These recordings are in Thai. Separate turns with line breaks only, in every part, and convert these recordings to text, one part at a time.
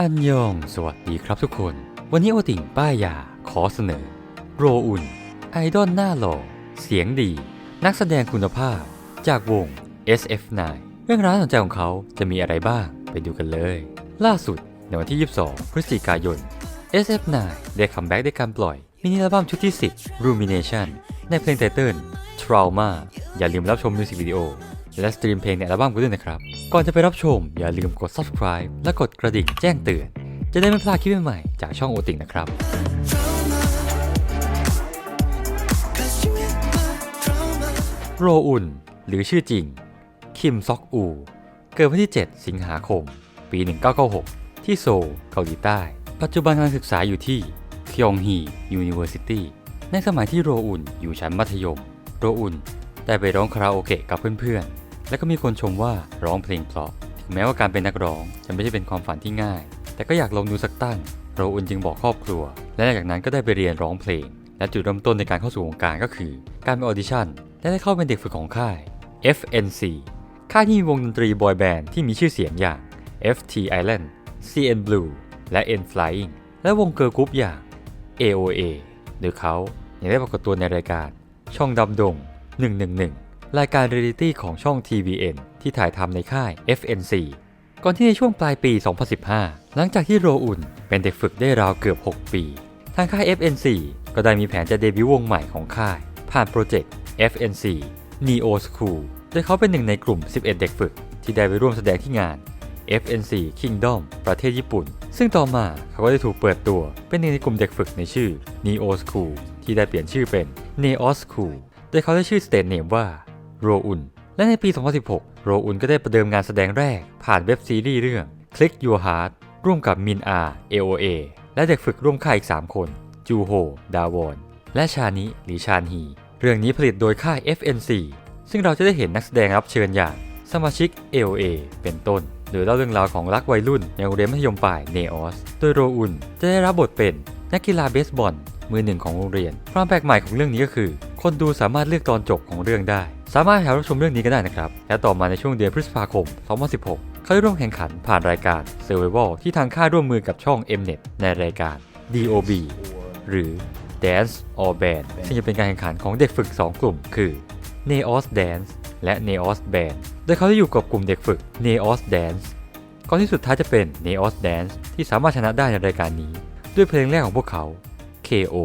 อันยอง สวัสดีครับทุกคน วันนี้โอติ่งป้ายยาขอเสนอ โรอุน ไอดอลหน้าหล่อ เสียงดี นักแสดงคุณภาพ จากวง SF9 เรื่องราวสนใจของเขาจะมีอะไรบ้าง ไปดูกันเลย ล่าสุดในวันที่ 22 พฤศจิกายน SF9 ได้คัมแบ็กด้วยการปล่อย มินิอัลบั้มชุดที่ 10 Rumination ในเพลงไตเติ้ล Trauma อย่าลืมรับชมมิวสิกวิดีโอ และสตรีมเพลงในอัลบั้มกันด้วยนะครับ ก่อนจะไปรับชมอย่าลืมกด subscribe และกดกระดิ่งแจ้งเตือน จะได้ไม่พลาดคลิปใหม่ๆจากช่องโอติงนะครับโรอุนหรือชื่อจริง คิมซอกอู เกิดวันที่ 7 สิงหาคม ปี 1996 ที่โซลเกาหลีใต้ ปัจจุบันกำลังศึกษาอยู่ที่คยองฮียูนิเวอร์ซิตี้ในสมัยที่โรอุนอยู่ชั้นมัธยม โรอุนได้ไปร้องคาราโอเกะกับเพื่อนๆ และก็มีคนชมว่าร้องเพลงเพราะ ถึงแม้ว่าการเป็นนักร้องจะไม่ใช่เป็นความฝันที่ง่าย แต่ก็อยากลองดูสักตั้งโรอุนจึงบอกครอบครัว และหลังจากนั้นก็ได้ไปเรียนร้องเพลง และจุดเริ่มต้นในการเข้าสู่วงการก็คือ การไปออดิชั่นและได้เข้าเป็นเด็กฝึกของค่าย FNC ค่ายที่มีวงดนตรีบอยแบนด์ที่มีชื่อเสียงอย่าง FT Island CN Blue และ N Flying และวงเกิร์ลกรุ๊ปอย่าง AOA โดยเขายังได้ปรากฏตัวในรายการช่องดำดง 111 รายการเรียลิตี้ของช่อง TVN ที่ถ่ายทำในค่าย FNC ก่อนที่ในช่วงปลายปี 2015 หลังจากที่โรอุนเป็นเด็กฝึกได้ราวเกือบ 6 ปี ทางค่าย FNC ก็ได้มีแผนจะเดบิวต์วงใหม่ของค่าย ผ่านโปรเจกต์ FNC Neo School โดยเขาเป็นหนึ่งในกลุ่ม 11 เด็กฝึก ที่ได้ไปร่วมแสดงที่งาน FNC Kingdom ประเทศญี่ปุ่น ซึ่งต่อมาเขาก็ได้ถูกเปิดตัวเป็นหนึ่งในกลุ่มเด็กฝึกในชื่อ Neo School ที่ได้เปลี่ยนชื่อเป็น Neo School โดยเขาได้ชื่อสเตทเนมว่า โรอุน และในปี 2016 โรอุนก็ได้ประเดิมงานแสดงแรก ผ่านเว็บซีรีส์เรื่อง Click Your Heart ร่วมกับมินอา AOA และเด็กฝึกร่วมค่ายอีก 3 คน จูโฮ ดาวอน และชานิหรือชานฮี เรื่องนี้ผลิตโดยค่าย FNC ซึ่งเราจะได้เห็นนักแสดงรับเชิญอย่าง สมาชิก AOA เป็นต้น โดยเล่าเรื่องราวของรักวัยรุ่นในโรงเรียนมัธยมปลายเนออส โดยโรอุนจะได้รับบทเป็นนักกีฬาเบสบอลมือหนึ่งของโรงเรียน ความแปลกใหม่ของเรื่องนี้ก็คือ คนดูสามารถเลือกตอนจบของเรื่องได้ สามารถหารับชมเรื่องนี้ก็ได้นะครับ และต่อมาในช่วงเดือนพฤษภาคม 2016 เขาได้ร่วมแข่งขันผ่านรายการ Survival ที่ทางค่ายร่วมมือกับช่อง Mnet ในรายการ DOB หรือ Dance or Band ซึ่งจะเป็นการแข่งขันของเด็กฝึก 2 กลุ่ม คือ Neos Dance และ Neos Band โดยเขาจะอยู่กับกลุ่มเด็กฝึก Neos Dance ก่อนที่สุดท้ายจะเป็น Neos Dance ที่สามารถชนะได้ในรายการนี้ ด้วยเพลงแรกของพวกเขา KO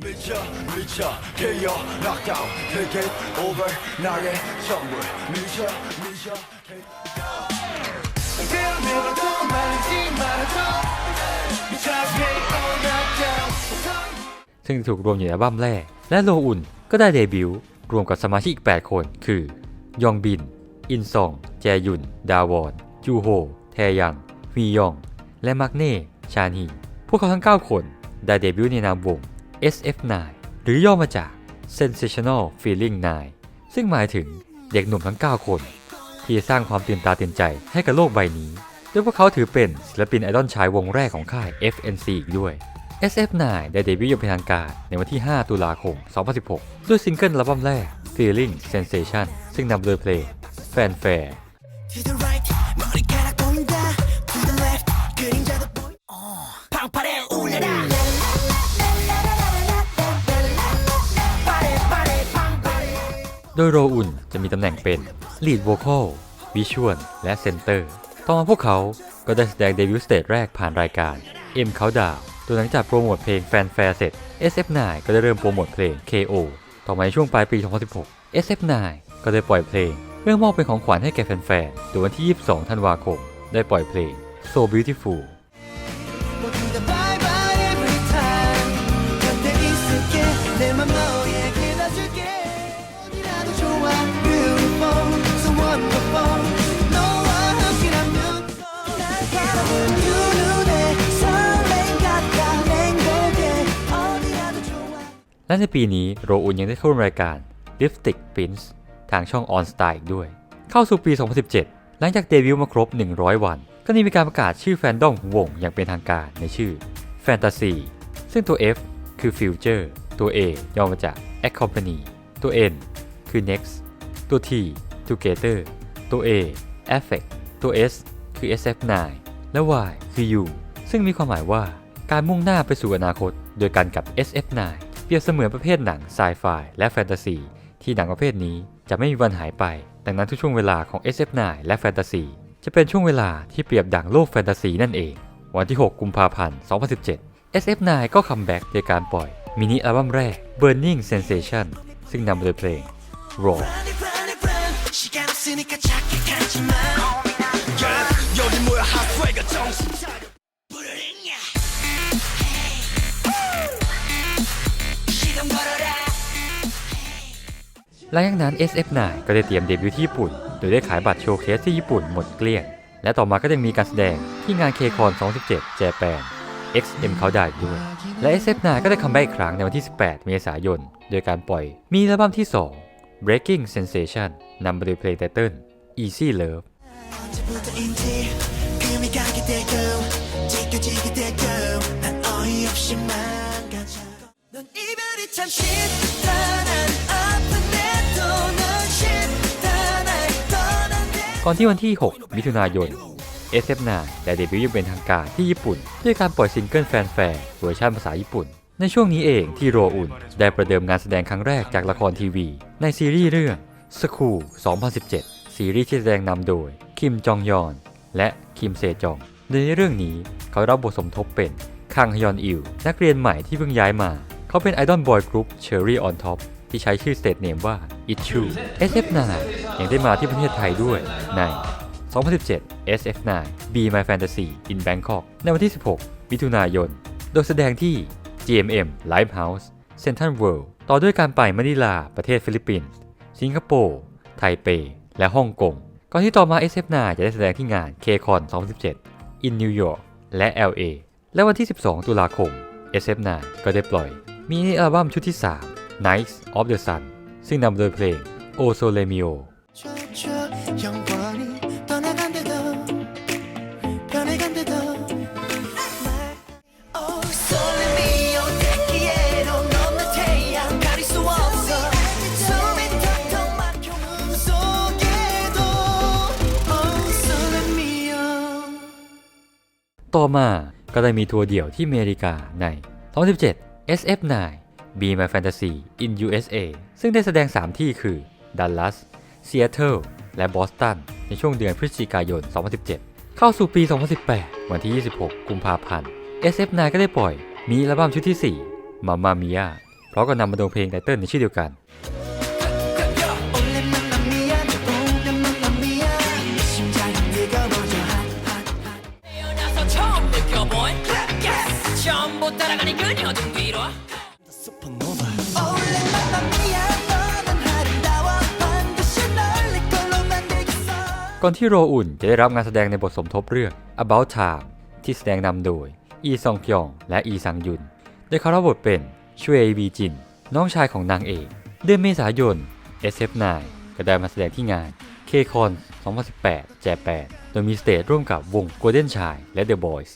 미쳐 미쳐 KO knockdown take it over 나의 전부 미쳐 미쳐 태어나도 말하지 말아줘 미쳐 KO knockdown
ซึ่งถูกรวมอยู่ในอัลบั้มแรก และโลอุนก็ได้เดบิวต์รวมกับสมาชิกอีก 8 คน คือ ยองบิน อินซอง แจยุน ดาวอน จูโฮ แทยังวียอง และมักเน่ ชานี พวกเขาทั้ง 9 คนได้เดบิวต์ในนามวง SF9 หรือย่อมาจาก Sensational Feeling 9 ซึ่งหมายถึงเด็กหนุ่มทั้ง 9 คน ที่สร้างความตื่นตาตื่นใจให้กับโลกใบนี้โดยพวกเขาถือเป็นศิลปินไอดอลชายวงแรกของค่าย FNC อีกด้วย SF9 ได้เดบิวต์อย่างเป็นทางการในวันที่ 5 ตุลาคม 2016 ด้วยซิงเกิลอัลบั้มแรก Feeling Sensation ซึ่งนำโดยเพลง Fanfare โดยโรอุนจะมีตำแหน่งเป็น Lead Vocal Visual และ Center ต่อมาพวกเขาก็ได้แสดงเดบิวต์สเตจแรกผ่านรายการ M Countdown โดยหลังจากโปรโมทเพลง Fanfare เสร็จ SF9 ก็ได้เริ่มโปรโมทเพลง KO ต่อมาในช่วงปลายปี 2016 SF9 ก็ได้ปล่อยเพลงเพื่อมอบเป็นของขวัญให้แก่แฟนๆโดยวันที่ 22 ธันวาคม ได้ปล่อยเพลง So Beautiful และในปีนี้โรอุนยังได้เข้าร่วมรายการ Lipstick Prince ทางช่อง On Star อีกด้วย เข้าสู่ปี 2017 หลังจากเดบิวต์มาครบ 100 วัน ก็ได้มีการประกาศชื่อแฟนดอมของวงอย่างเป็นทางการในชื่อ Fantasy ซึ่งตัว F คือ Future ตัว A ย่อมาจาก Accompany ตัว N คือ Next ตัว T Together ตัว A Affect ตัว S คือ SF9 และ Y คือ U ซึ่งมีความหมายว่าการมุ่งหน้าไปสู่อนาคต โดยการกับ SF9 เปรียบเสมือนประเภทหนังไซไฟและแฟนตาซี ที่หนังประเภทนี้จะไม่มีวันหายไป ดังนั้นทุกช่วงเวลาของ SF9 และแฟนตาซี จะเป็นช่วงเวลาที่เปรียบดังโลกแฟนตาซีนั่นเอง วันที่ 6 กุมภาพันธ์ 2017 SF9 ก็คัมแบ็กโดยการปล่อยมินิอัลบั้มแรก Burning Sensation ซึ่งนำมาโดยเพลง Raw
Run it, run it, run. 시간 없으니까 착각하지 마. Yeah, 여기 뭐야 halfway 가 정신 차려.
หลังจากนั้น SF9 ก็ได้เตรียมเดบิวต์ที่ญี่ปุ่น โดยได้ขายบัตรโชว์เคสที่ญี่ปุ่นหมดเกลี้ยง และต่อมาก็ยังมีการแสดงที่งาน KCON 2017 Japan XM Countdown ด้วย และ SF9 ก็ได้คัมแบ็กอีกครั้งในวันที่ 18 เมษายน โดยการปล่อยมีอัลบั้มที่ 2 Breaking Sensation นำมาโดยเพลงไตเติ้ล Easy Love
언제부터인지 금
ก่อนที่วันที่ 6 มิถุนายน SF9 ได้เดบิวต์ยังเป็นทางการที่ญี่ปุ่น ด้วยการปล่อยซิงเกิลแฟนแฟร์เวอร์ชันภาษาญี่ปุ่น ในช่วงนี้เองที่โรอุนได้ประเดิมงานแสดงครั้งแรกจากละครทีวี ในซีรีส์เรื่อง School 2017 ซีรีส์ที่แสดงนำโดย คิมจองยอน และคิมเซจองโดยในเรื่องนี้เขารับบทสมทบเป็นคังฮยอนอิลนักเรียนใหม่ที่เพิ่งย้ายมา เขาเป็นไอดอลบอยกรุ๊ป Cherry on Top ที่ใช้ชื่อ สเตทเนมว่า Itchu SF9 ยังได้มาที่ประเทศไทยด้วยใน 2017 SF9 Be My Fantasy in Bangkok ในวันที่ 16 มิถุนายน โดยแสดงที่ GMM Livehouse Central World ต่อด้วยการไปมะนิลาประเทศฟิลิปปินส์ สิงคโปร์ ไทเป และฮ่องกง ก่อนที่ต่อมา SF9 จะได้แสดงที่งาน KCON 2017 in New York และ LA และวันที่ 12 ตุลาคม SF9 ก็ได้ปล่อยมินิอัลบั้มชุดที่ 3 Knights of the Sun ซึ่งนำโดยเพลง O Sole Mio ต่อมาก็ได้มีทัวร์เดี่ยวที่อเมริกาใน2017 SF9 Be My Fantasy in USA ซึ่งได้แสดง 3 ที่คือ Dallas Seattle และ Boston ในช่วงเดือนพฤศจิกายน 2017 เข้าสู่ปี 2018 วันที่ 26 กุมภาพันธ์ SF9 ก็ได้ปล่อย มีอัลบั้มชุดที่ 4 Mamma Mia เพราะก็นำมาดงเพลงไตเติ้ลในชื่อเดียวกัน ก่อนที่โรอุ่นจะได้รับงานแสดงในบทสมทบเรื่อง About Time ที่แสดงนำโดย อีซองพยอง และอีซังยุนโดยเขารับบทเป็นชเววีจิน น้องชายของนางเอก เดือนเมษายน SF9 ก็ได้มาแสดงที่งาน KCON 2018 Japan โดยมีสเตจร่วมกับวง Golden Child และ The Boys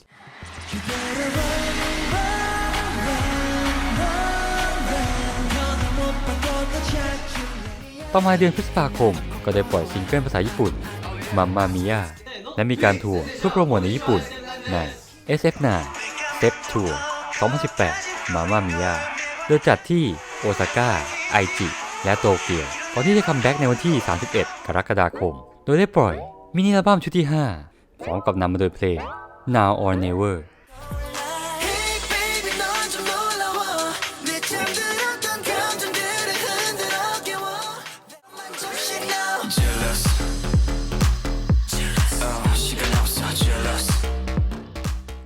ประมาณเดือนพฤษภาคม ก็ได้ปล่อยซิงเกิลภาษาญี่ปุ่น มัมมามิยาและมีการทัวร์เพื่อโปรโมทในญี่ปุ่นใน SF9 Step Tour 2018 มาม่ามิยาโดยจัดที่โอซาก้า ไอจิ และโตเกียวก่อนที่จะคัมแบ็กในวันที่ 31 กรกฎาคม โดยได้ปล่อยมินิอัลบั้มชุดที่ 5 พร้อมกับนำมาโดยเพลง Now or Never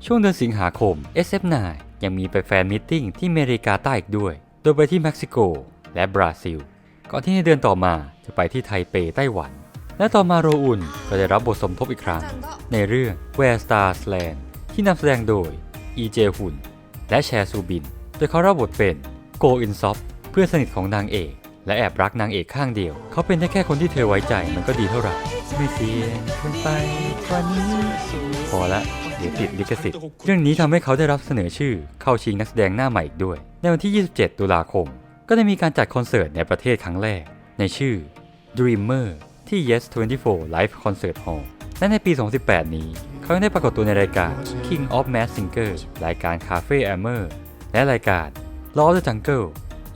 ช่วงเดือนสิงหาคม SF9 ยังมีไปแฟนมิทติ้งที่อเมริกาใต้อีกด้วย โดยไปที่เม็กซิโกและบราซิล ก่อนที่ในเดือนต่อมาจะไปที่ไทเปไต้หวัน และต่อมาโรอุนก็ได้รับบทสมทบอีกครั้ง ในเรื่อง Where Stars Land ที่นำแสดงโดยอีเจฮุนและแชซูบิน โดยเขารับบทเป็นโกอินซอฟเพื่อนสนิทของนางเอก และแอบรักนางเอกข้างเดียว เขาเป็นได้แค่คนที่เธอไว้ใจมันก็ดีเท่าไหร่ไม่เสียขึ้นไปกว่านี้พอละเดี๋ยว ติดลิขสิทธิ์ เรื่องนี้ทำให้เขาได้รับเสนอชื่อเข้าชิงนักแสดงหน้าใหม่อีกด้วย ในวันที่ 27 ตุลาคม ก็ได้มีการจัดคอนเสิร์ตในประเทศครั้งแรก ในชื่อ Dreamer ที่ Yes 24 Live Concert Hall และในปี 2018 นี้ เขายังได้ปรากฏตัวในรายการ King of Mass Singer รายการ Cafe Amer และรายการ Law of the Jungle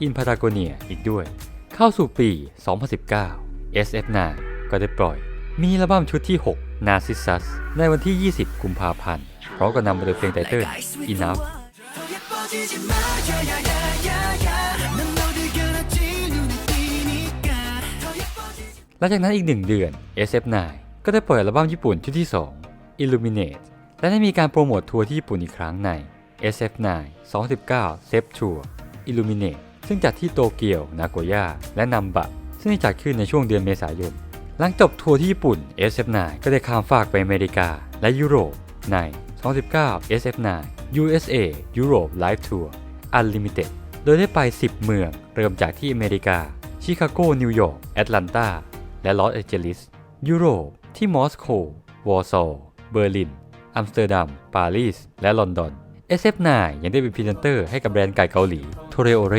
in Patagonia อีกด้วย เข้าสู่ปี 2019 SF9 ก็ได้ปล่อย มีอัลบั้มชุดที่ 6 นาซิซัส ในวันที่ 20 กุมภาพันธ์พร้อมกับนำมาโดยเพลงไตเติ้ล Enough หลังจากนั้นอีกหนึ่งเดือน SF9 ก็ได้เปิดอัลบั้มญี่ปุ่นชุดที่ 2 Illuminate และได้มีการโปรโมททัวร์ที่ญี่ปุ่นอีกครั้งใน SF9 2019 s e p Tour Illuminate ซึ่งจัดที่โตเกียว นาโกย่า และนัมบะ ซึ่งจัดขึ้นในช่วงเดือนเมษายน หลังจบทัวร์ที่ญี่ปุ่น SF9 ก็ได้ข้ามฟากไปอเมริกาและยุโรปใน 2019 SF9 USA Europe Live Tour Unlimited โดยได้ไป 10 เมือง เริ่มจากที่อเมริกา ชิคาโก นิวยอร์ก แอตแลนตา และลอสแอนเจลิส ยุโรป ที่มอสโก วอร์ซอเบอร์ลิน อัมสเตอร์ดัม ปารีส และลอนดอน SF9 ยังได้เป็นพรีเซนเตอร์ให้กับแบรนด์ไก่เกาหลีโทเรโอเร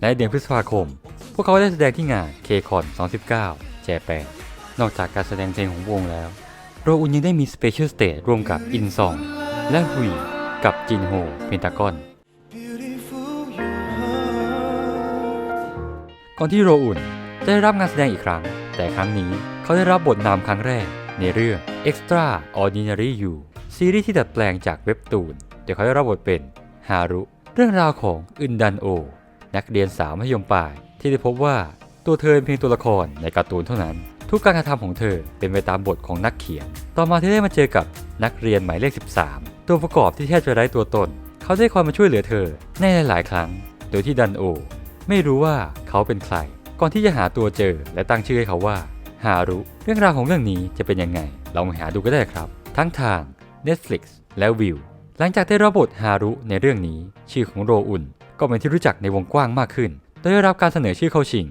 และเดือนพฤษภาคม พวกเขาได้แสดงที่งาน KCON 2019 แจแปน นอกจากการแสดงเพลงของวงแล้ว โรอุนยังได้มีสเปเชียลสเตจร่วมกับอินซอง และฮุยกับจินโฮเพนตากอน ก่อนที่โรอุนจะได้รับงานแสดงอีกครั้ง แต่ครั้งนี้เขาได้รับบทนำครั้งแรก ในเรื่อง Extra Ordinary You ซีรีส์ที่ดัดแปลงจากเว็บตูนโดยเขาได้รับบทเป็นฮารุ เรื่องราวของอึนดันโอ นักเรียนสาวมัธยมปลาย ที่ได้พบว่าตัวเธอเป็นเพียงตัวละครในการ์ตูนเท่านั้น ทุกการกระทำของเธอเป็นไปตามบทของนักเขียน ต่อมาที่ได้มาเจอกับนักเรียนหมายเลข 13 ตัวประกอบที่แทบจะไร้ตัวตน เขาได้คอยมาช่วยเหลือเธอในหลาย ๆ ครั้ง โดยที่ดันโอ ไม่รู้ว่าเขาเป็นใคร ก่อนที่จะหาตัวเจอและตั้งชื่อให้เขาว่าฮารุเรื่องราวของเรื่องนี้จะเป็นยังไงลองหาดูก็ได้ครับ ทั้งทาง Netflix และวิวหลังจากได้รับบทฮารุในเรื่องนี้ ชื่อของโรอุนก็เป็นที่รู้จักในวงกว้างมากขึ้นโดยได้รับการเสนอชื่อเข้าชิง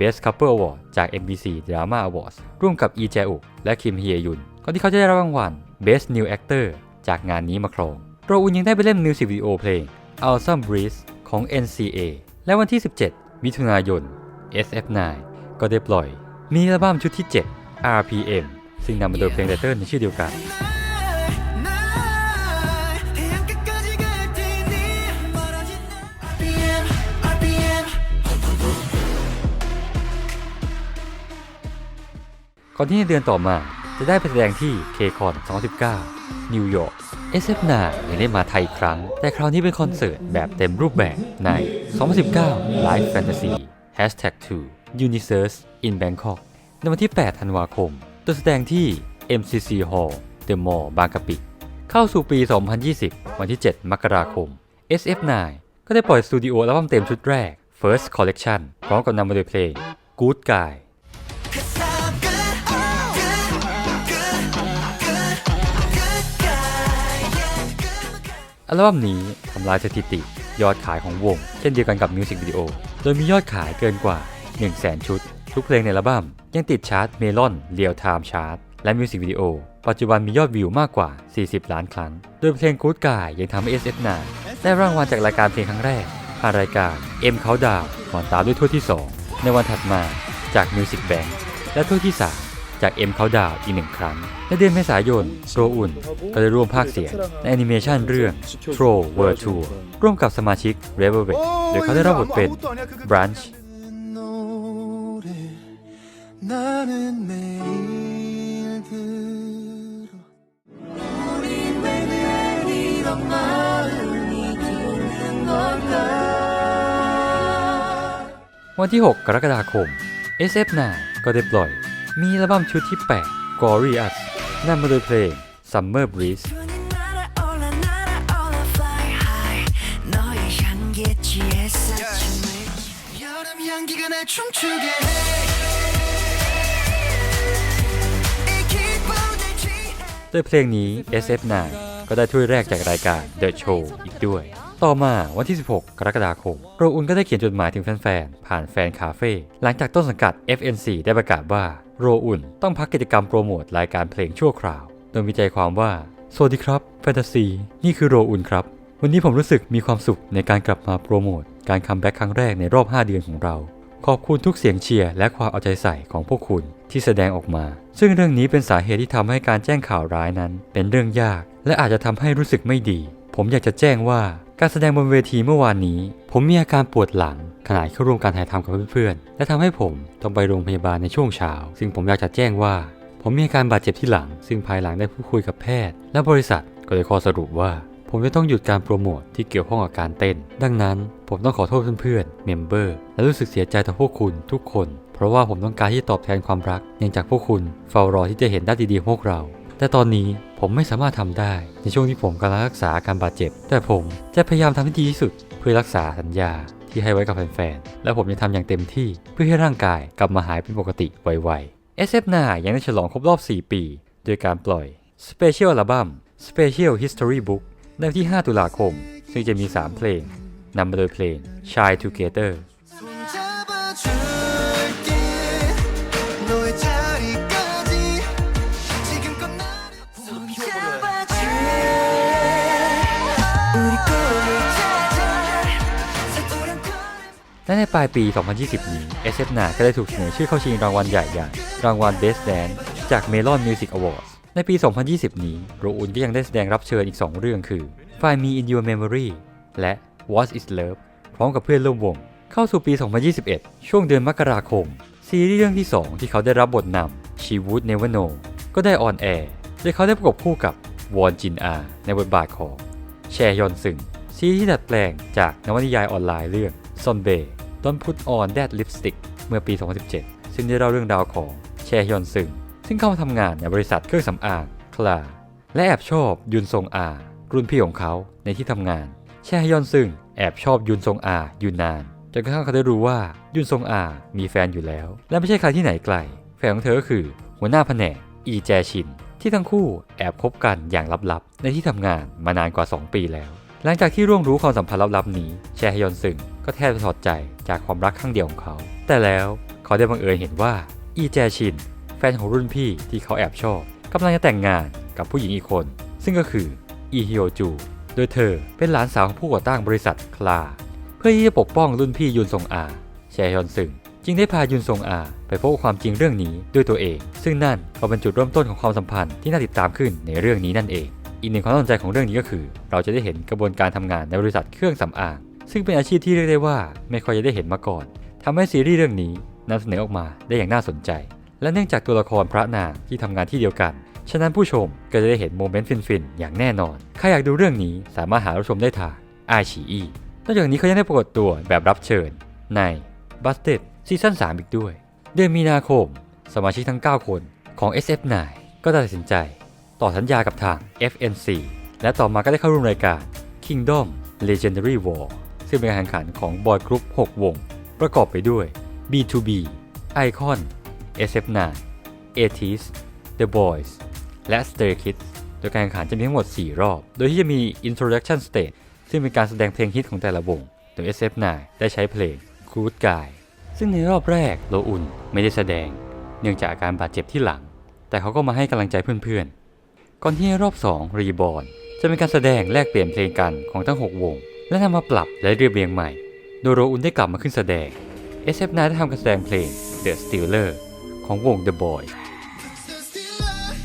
Best Couple Award จาก NBC Drama Awards ร่วมกับอีแจอุกและคิมเฮียยุนก่อนที่เขาจะได้รับรางวัล Best New Actor จากงานนี้มาครอง โรอุนยังได้ไปเล่นมิวสิกวิดีโอเพลง Awesome Breeze ของ NCA และวันที่ 17 มิถุนายน SF9 ก็ได้ปล่อย มีอัลบั้มชุดที่ 7 RPM ซึ่งนำมาโดยเพลงไตเติ้ลในชื่อเดียวกัน ก่อนที่ในเดือนต่อมาจะได้ไปแสดงที่ KCON 2019 นิวยอร์ก SF9 ยังได้มาไทยอีกครั้ง แต่คราวนี้เป็นคอนเสิร์ตแบบเต็มรูปแบบใน 2019 Live Fantasy Hashtag 2 Universe in Bangkok ในวันที่ 8 ธันวาคมตัวแสดงที่ MCC Hall The Mall บางกะปิ เข้าสู่ปี 2020 วันที่ 7 มกราคม SF9 ก็ได้ปล่อยสตูดิโออัลบั้มเต็มชุดแรก First Collection พร้อมกับนำมาโดยเพลง Good Guy อัลบั้มนี้ทำลายสถิติยอดขายของวง เช่นเดียวกันกับมิวสิกวิดีโอ โดยมียอดขายเกินกว่า 1 0 0 0 0แชุด ทุกเพลงในอัลบั้มยังติดชาร์ตเมลอนเรียลไทม์ชาร์ตและมิวสิกวิดีโอ ปัจจุบันมียอดวิวมากกว่า 40 ล้านครั้ง โดยเพลง Good Guy ยังทำให้ SF9 ได้รางวัลจากรายการเพลงครั้งแรกผ่านรายการ M Countdown ก่อนตามด้วยถ้วยที่ 2 ในวันถัดมาจาก Music Bank และถ้วยที่ 3 จาก M เขาดาวอีกหนึ่งครั้ง ในเดือนเมษายนโซอุนก็ได้ร่วมภาคเสียงในแอนิเมชันเรื่อง Troll World Tour ร่วมกับสมาชิก r e v e r b e t โดยเขาได้รับบทเป็น Branch วันที่ 6 กรกฎาคม SF9 ก็ได้ปล่อย มีอัลบั้มชุดที่ 8 g o r i o u s นำมาโดยเพลง Summer Breeze โดยเพลงนี้ SF9 ก็ได้ถ้วยแรกจากรายการ The Show อีกด้วย ต่อมาวันที่ 16 กรกฎาคม โรอุนก็ได้เขียนจดหมายถึงแฟนๆ ผ่านแฟนคาเฟ่หลังจากต้นสังกัด FNC ได้ประกาศว่าโรอุนต้องพักกิจกรรมโปรโมทรายการเพลงชั่วคราว โดยมีใจความว่า สวัสดีครับ แฟนตาซี นี่คือโรอุนครับ วันนี้ผมรู้สึกมีความสุขในการกลับมาโปรโมท การคัมแบ็กครั้งแรกในรอบ 5 เดือนของเรา ขอบคุณทุกเสียงเชียร์และความเอาใจใส่ของพวกคุณที่แสดงออกมา ซึ่งเรื่องนี้เป็นสาเหตุที่ทำให้การแจ้งข่าวร้ายนั้น เป็นเรื่องยาก และอาจจะทำให้รู้สึกไม่ดี ผมอยากจะแจ้งว่า การแสดงบนเวทีเมื่อวานนี้ ผมมีอาการปวดหลังขณะเข้าร่วมการถ่ายทำกับเพื่อนๆ และทำให้ผมต้องไปโรงพยาบาลในช่วงเช้า ซึ่งผมอยากจะแจ้งว่า ผมมีอาการบาดเจ็บที่หลัง ซึ่งภายหลังได้พูดคุยกับแพทย์ และบริษัทก็ได้ข้อสรุปว่า ผมจะต้องหยุดการโปรโมทที่เกี่ยวข้องกับการเต้น ดังนั้นผมต้องขอโทษเพื่อนๆ เมมเบอร์ และรู้สึกเสียใจต่อพวกคุณทุกคน เพราะว่าผมต้องการที่ตอบแทนความรักเนื่องจากพวกคุณเฝ้ารอที่จะเห็นด้านดีๆของพวกเรา แต่ตอนนี้ผมไม่สามารถทำได้ในช่วงที่ผมกำลังรักษาอาการบาดเจ็บ แต่ผมจะพยายามทำให้ดีที่สุดเพื่อรักษาสัญญาที่ให้ไว้กับแฟนๆ และผมจะทำอย่างเต็มที่เพื่อให้ร่างกายกลับมาหายเป็นปกติไวๆ SF9 ยังได้ฉลองครบรอบ 4 ปีโดยการปล่อย Special Album Special History Book ในวันที่ 5 ตุลาคม ซึ่งจะมี 3 เพลงนำมาโดยเพลง Shy Together และในปลายปี 2020 นี้ SF9 ก็ได้ถูกเสนอชื่อเข้าชิงรางวัลใหญ่อย่างรางวัล Best Dance จาก Melon Music Awards ในปี 2020 นี้โรอุนก็ยังได้แสดงรับเชิญอีก 2 เรื่องคือ Find Me in Your Memory และ What is Love พร้อมกับเพื่อนร่วมวง เข้าสู่ปี 2021 ช่วงเดือนมกราคม ซีรีส์เรื่องที่ 2 ที่เขาได้รับบทนำ She Would Never Know ก็ได้ออนแอร์โดยเขาได้ประกบคู่กับวอนจินอาในบทบาทของแชยอนซึงซีรีส์ที่ดัดแปลงจากนวนิยายออนไลน์เรื่องซอนเบ Don't Put On That Lipstick เมื่อปี 2017 ซึ่งได้เล่าเรื่องราวของแชฮยอนซึง ซึ่งเข้ามาทำงานในบริษัทเครื่องสำอางคลา และแอบชอบยุนซงอา รุ่นพี่ของเขาในที่ทำงาน แชฮยอนซึงแอบชอบยุนซงอาอยู่นานจนกระทั่งเขาได้รู้ว่ายุนซงอา มีแฟนอยู่แล้ว และไม่ใช่ใครที่ไหนไกล แฟนของเธอก็คือ หัวหน้าแผนกอีแจชิน ที่ทั้งคู่แอบคบกันอย่างลับๆ ในที่ทำงานมานานกว่า 2 ปีแล้ว หลังจากที่ร่วงรู้ความสัมพันธ์ลับๆนี้แชฮยอนซึงก็แทบจะถอดใจจากความรักครั้งเดียวของเขา แต่แล้วเขาได้บังเอิญเห็นว่าอีแจชิน แฟนของรุ่นพี่ที่เขาแอบชอบกำลังจะแต่งงานกับผู้หญิงอีกคน ซึ่งก็คืออีฮิโอจู โดยเธอเป็นหลานสาวของผู้ก่อตั้งบริษัทคลา เพื่อที่จะปกป้องรุ่นพี่ยุนซงอาแชฮยอนซึงจึงได้พายุนซงอา ไปพบความจริงเรื่องนี้ด้วยตัวเอง ซึ่งนั่นก็เป็นจุดเริ่มต้นของความสัมพันธ์ที่น่าติดตามขึ้นในเรื่องนี้นั่นเอง อีกหนึ่งความสนใจของเรื่องนี้ก็คือ เราจะได้เห็นกระบวนการทำงานในบริษัทเครื่องสำอางซึ่งเป็นอาชีพที่เรียกได้ว่าไม่ค่อยจะได้เห็นมาก่อนทำให้ซีรีส์เรื่องนี้นำเสนอออกมาได้อย่างน่าสนใจ และเนื่องจากตัวละครพระนางที่ทำงานที่เดียวกัน ฉะนั้นผู้ชมก็จะได้เห็นโมเมนต์ฟินๆอย่างแน่นอน ใครอยากดูเรื่องนี้สามารถหารับชมได้ทางไอชีอีนอกจากนี้เขายังได้ปรากฏตัวแบบรับเชิญ ใน Busted ซีซั่น3อีกด้วย เดือนมีนาคม สมาชิกทั้ง 9 คนของ SF9 ก็ตัดสินใจ ต่อสัญญากับทาง FNC และต่อมาก็ได้เข้าร่วมรายการ Kingdom Legendary War ซึ่งเป็นการแข่งขันของบอยกรุ๊ป 6 วง ประกอบไปด้วย B2B Icon SF9 ATEEZ The Boys และ Stray Kids โดยการแข่งขันจะมีทั้งหมด 4 รอบ โดยที่จะมี Introduction Stage ซึ่งเป็นการแสดงเพลงฮิตของแต่ละวง โดย SF9 ได้ใช้เพลง Good Guy ซึ่งในรอบแรกโลอุนไม่ได้แสดง เนื่องจากอาการบาดเจ็บที่หลัง แต่เขาก็มาให้กำลังใจเพื่อนๆ ก่อนที่ในรอบ 2 รีบอ n จะเป็นการแสดงแลกเปลี่ยนเพลงกันของทั้ง 6 วง และนำมาปรับและเรียบเรียงใหม่ โดยโรอุนได้กลับมาขึ้นแสดง SF9 ได้ทำการแสดงเพลง The Stealer ของวง The Boys
So still I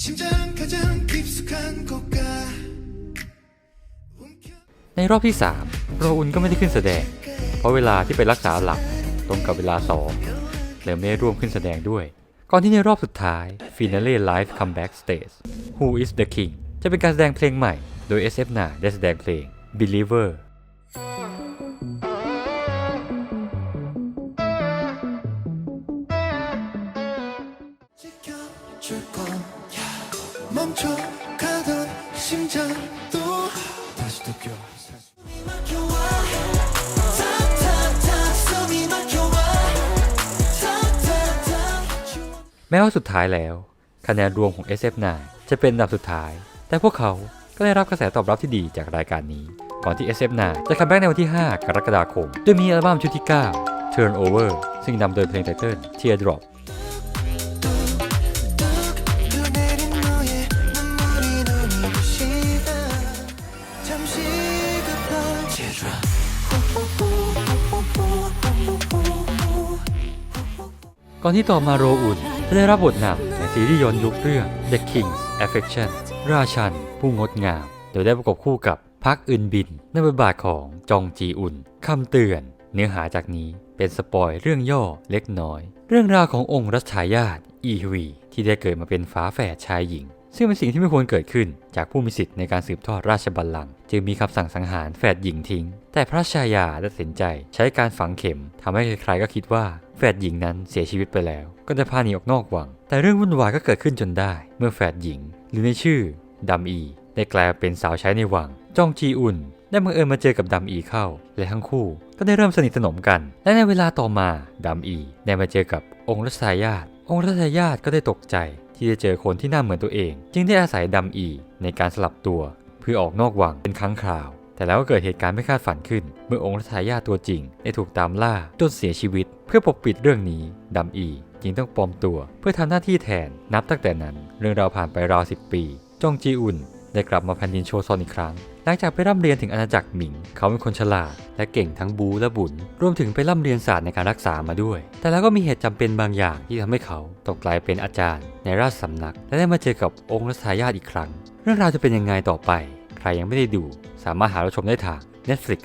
심장 가장 깊숙한 곳가 움켜
ในรอบที่ 3 โรอุนก็ไม่ได้ขึ้นแสดง เพราะเวลาที่ไปรักษาหลักตรงกับเวลาซ้อมเลยไม่ได้ร่วมขึ้นแสดงด้วย ก่อนที่ในรอบสุดท้าย Finale Live Comeback Stage Who is the King จะเป็นการแสดงเพลงใหม่ โดย SF9 ได้แสดงเพลง Believer
지켜줄 거야 멈춰가던 심장
แม้ว่าสุดท้ายแล้ว คะแนนรวมของ SF9 จะเป็นอัดับสุดท้าย แต่พวกเขาก็ได้รับกระแสตอบรับที่ดีจากรายการนี้ ก่อนที่ SF9 จะคัมแบ็กในวันที่ 5 กรกฎาคมโดยมีอัลบั้มชุดที่ 9 Turnover ซึ่งนำโดยเพลงไตเติล Teardrop ก่อนที่ต่อมาโรอุ่น จะได้รับบทนำในซีรีส์ย้อนยุคเรื่อง The King's Affection ราชัน ผู้งดงาม โดยได้ประกบคู่กับพักอึนบิน ในบทบาทของจองจีอุนคำเตือน เนื้อหาจากนี้เป็นสปอยเรื่องย่อเล็กน้อย เรื่องราวขององค์รัชายาทอีฮวีที่ได้เกิดมาเป็นฝาแฝดชายหญิง ซึ่งเป็นสิ่งที่ไม่ควรเกิดขึ้น จากผู้มีสิทธิ์ในการสืบทอดราชบัลลังก์จึงมีคำสั่งสังหารแฝดหญิงทิ้ง แต่พระชายาตัดสินใจใช้การฝังเข็มทำให้ใครๆก็คิดว่าแฝดหญิงนั้นเสียชีวิตไปแล้ว ก็ได้พาหนีออกนอกวัง แต่เรื่องวุ่นวายก็เกิดขึ้นจนได้ เมื่อแฝดหญิง หรือในชื่อดัมอีได้กลายเป็นสาวใช้ในวังจองจีอุนได้บังเอิญมาเจอกับดัมอีเข้า และทั้งคู่ก็ได้เริ่มสนิทสนมกัน และในเวลาต่อมาดัมอีได้มาเจอกับองค์รัชายาทองค์รัชายาทก็ได้ตกใจที่ได้เจอคนที่หน้าเหมือนตัวเอง จึงได้อาศัยดัมอีในการสลับตัว เพื่อออกนอกวังเป็นครั้งคราว แต่แล้วก็เกิดเหตุการณ์ไม่คาดฝันขึ้น เมื่อองค์รัชายาตัวจริง ได้ถูกตามล่าจนเสียชีวิต เพื่อปกปิดเรื่องนี้ดัมอี จึงต้องปลอมตัวเพื่อทำหน้าที่แทนนับตั้งแต่นั้น เรื่องราวผ่านไปราวสิปี จงจีอุนได้กลับมาแผ่นดินโชซอนอีกครั้ง หลังจากไปร่ำเรียนถึงอาณาจักรหมิง เขาเป็นคนฉลาด และเก่งทั้งบูและบุญ รวมถึงไปร่ำเรียนศาสตร์ในการรักษามาด้วย แต่แล้วก็มีเหตุจำเป็นบางอย่างที่ทำให้เขาต้องกลายเป็นอาจารย์ ในราชสำนัก และได้มาเจอกับองค์รัชทายาทอีกครั้ง เรื่องราวจะเป็นยังไงต่อไป ใครยังไม่ได้ดู สามารถหารับชมได้ทาง Netflix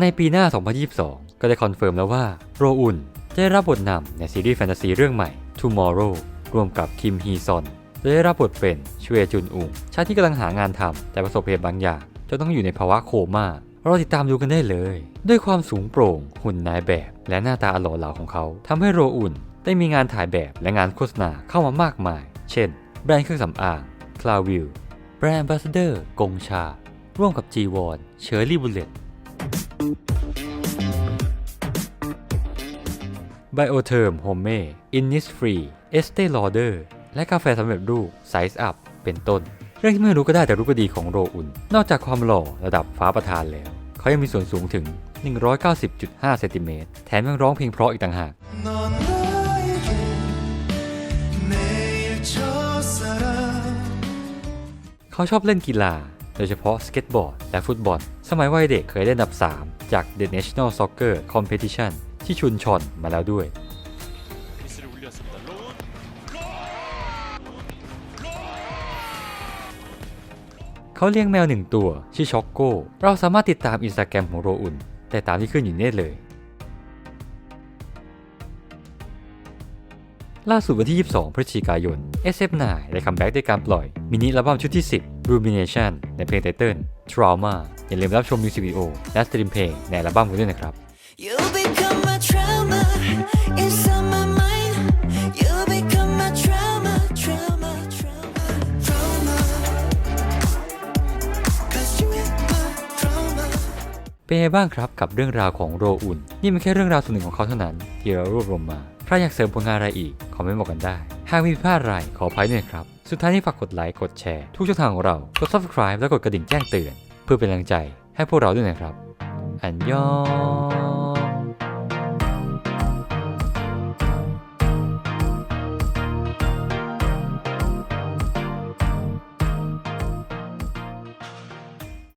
ในปีหน้า 2022 ก็ได้คอนเฟิร์มแล้วว่าโรอุน ได้รับบทนำในซีรีส์แฟนตาซีเรื่องใหม่ Tomorrow ร่วมกับคิมฮีซอนโดยได้รับบทเป็นชเวจุนอุงชายที่กำลังหางานทำแต่ประสบเหตุบางอย่างจนต้องอยู่ในภาวะโคม่าเรอติดตามดูกันได้เลย ด้วยความสูงโปร่ง หุ่นนายแบบ และหน้าตาอลอเหลาของเขาทำให้โรอุนได้มีงานถ่ายแบบและงานโฆษณาเข้ามามากมาย เช่น แบรนด์เครื่องสำอางคลาวิลแบรนด์บัสเดอร์ กงชา ร่วมกับ g ีวอนเชอร์รี่บุลเลต ไบโอเ Biotherm Home Innisfree เตย์ลอเดอร์และกาแฟสำเร็จรูปไซส์อัพเป็นต้น เรื่องที่ไม่รู้ก็ได้แต่รู้ก็ดีของโรอุน นอกจากความหล่อระดับฟ้าประทานแล้ว เขายังมีส่วนสูงถึง 190.5เซนติเมตรแถมยังร้องเพลงเพราะอีกต่างหาก เขาชอบเล่นกีฬา โดยเฉพาะสเก็ตบอร์ดและฟุตบอล สมัยวัยเด็กเคยได้ดับ 3 จาก The National Soccer Competition ที่ชุนชอนมาแล้วด้วย เขาเลี้ยงแมวหนึ่งตัวชื่อช็อกโก้ เราสามารถติดตามอินสตาแกรมของโรอุนแต่ตามที่ขึ้นอยู่นี่เลย ล่าสุดวันที่ 22 พฤศจิกายน SF9 ได้คัมแบ็กด้วยการปล่อย มินิอัลบั้มชุดที่ 10 Rumination ในเพลงไตเติ้ล Trauma อย่าลืมรับชมมิวสิกวิดีโอและสตรีมเพลงในอัลบั้มกันด้วยนะครับ
You become my trauma inside my mind. You become my trauma, trauma, trauma.
trauma Cause you hit my trauma
เป็นไงบ้างครับกับเรื่องราวของโรอุนนี่มันแค่เรื่องราวส่วนหนึ่งของเขาเท่านั้นที่เรารวบรวมมา ใครอยากเสริมผลงานอะไรอีกคอมเมนต์บอกกันได้ หากมีผิดพลาดอะไรขออภัยด้วยนะครับ สุดท้ายนี้ฝากกดไลค์กดแชร์ทุกช่องทางของเรา กด subscribe และกดกระดิ่งแจ้งเตือน เพื่อเป็นกำลังใจให้พวกเราด้วยนะครับ อันยอง